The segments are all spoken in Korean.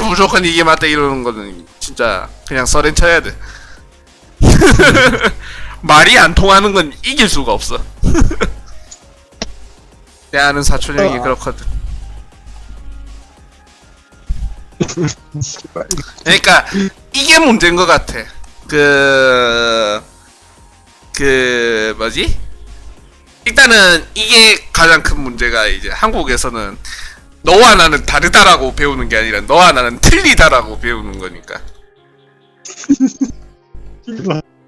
무조건 이게 맞다 이러는 거는 진짜 그냥 썰엔 쳐야 돼. 말이 안 통하는 건 이길 수가 없어. 내 아는 사촌 형이 어. 그렇거든. 그러니까 이게 문제인 것 같아. 그, 그 뭐지? 일단은 이게 가장 큰 문제가 이제 한국에서는 너와 나는 다르다라고 배우는 게 아니라 너와 나는 틀리다라고 배우는 거니까.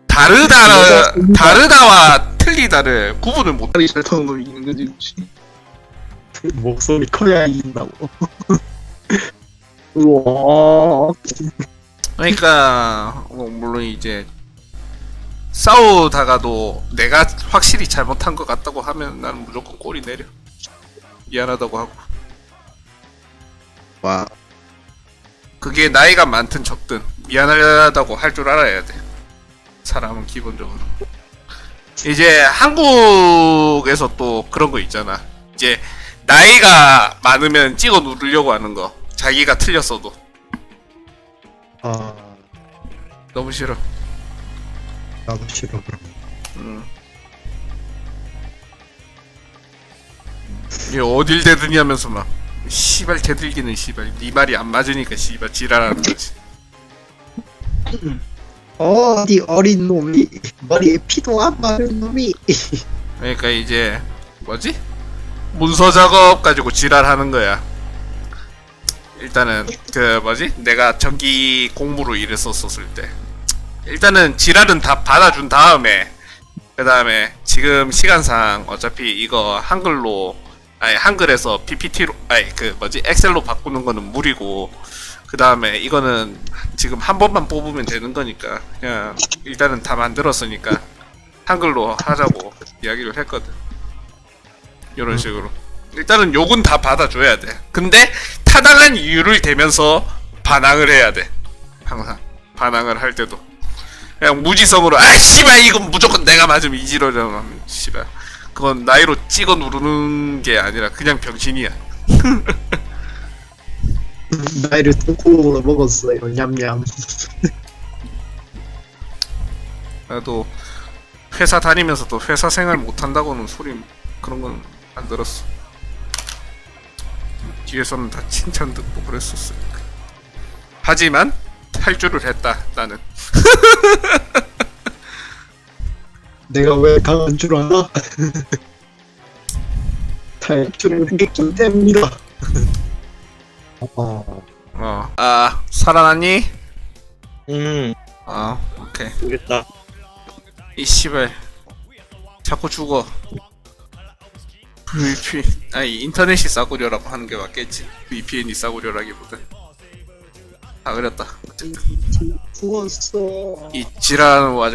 다르다 다르다와 틀리다를 구분을 못. 말이 잘 타는 놈이 이기는 거지. 혹시. 목소리 커야 이긴다고. 우와. 그러니까 뭐 물론 이제 싸우다가도 내가 확실히 잘못한 것 같다고 하면 나는 무조건 꼬리 내려 미안하다고 하고 와. 그게 나이가 많든 적든 미안하다고 할 줄 알아야 돼 사람은 기본적으로 이제 한국에서 또 그런 거 있잖아 이제 나이가 많으면 찍어 누르려고 하는 거 자기가 틀렸어도 아. 너무 싫어 나도 싫어 그럼. 음. 이 어딜 대드니 하면서 막 씨발 대들기는 씨발. 네 말이 안 맞으니까 씨발 지랄하는 거지. 어디 어린 놈이. 머리에 피도 안 마른 놈이. 그러니까 이제 뭐지? 문서 작업 가지고 지랄하는 거야. 일단은 그 뭐지? 내가 전기 공무로 일했었었을 때. 일단은 지랄은 다 받아준 다음에 그 다음에 지금 시간상 어차피 이거 한글로 아니 한글에서 PPT로 아니 그 뭐지? 엑셀로 바꾸는 거는 무리고 그 다음에 이거는 지금 한 번만 뽑으면 되는 거니까 그냥 일단은 다 만들었으니까 한글로 하자고 이야기를 했거든. 이런 식으로. 일단은 욕은 다 받아줘야 돼. 근데 타당한 이유를 대면서 반항을 해야 돼. 항상. 반항을 할 때도. 그냥 무지성으로 아 씨발 이건 무조건 내가 맞으면 이지러잖아 씨발 그건 나이로 찍어 누르는 게 아니라 그냥 병신이야 나이를 똥구멍으로 먹었어요. 냠냠. 나도 회사 다니면서 또 회사 생활 못 한다고는 소리 그런 건 안 들었어 뒤에서는 다 칭찬 듣고 그랬었어 하지만 탈주를 했다 나는 내가 왜 강한 줄 알아? 탈출을 하겠기 때문이다. 어. 어. 아 살아났니? 음, 아 오케이 모르겠다. 이 씨발 자꾸 죽어 VPN 아니 인터넷이 싸구려라고 하는 게 맞겠지 VPN이 싸구려라기보다 아 그랬다 죽었어. 이 지랄하는 와중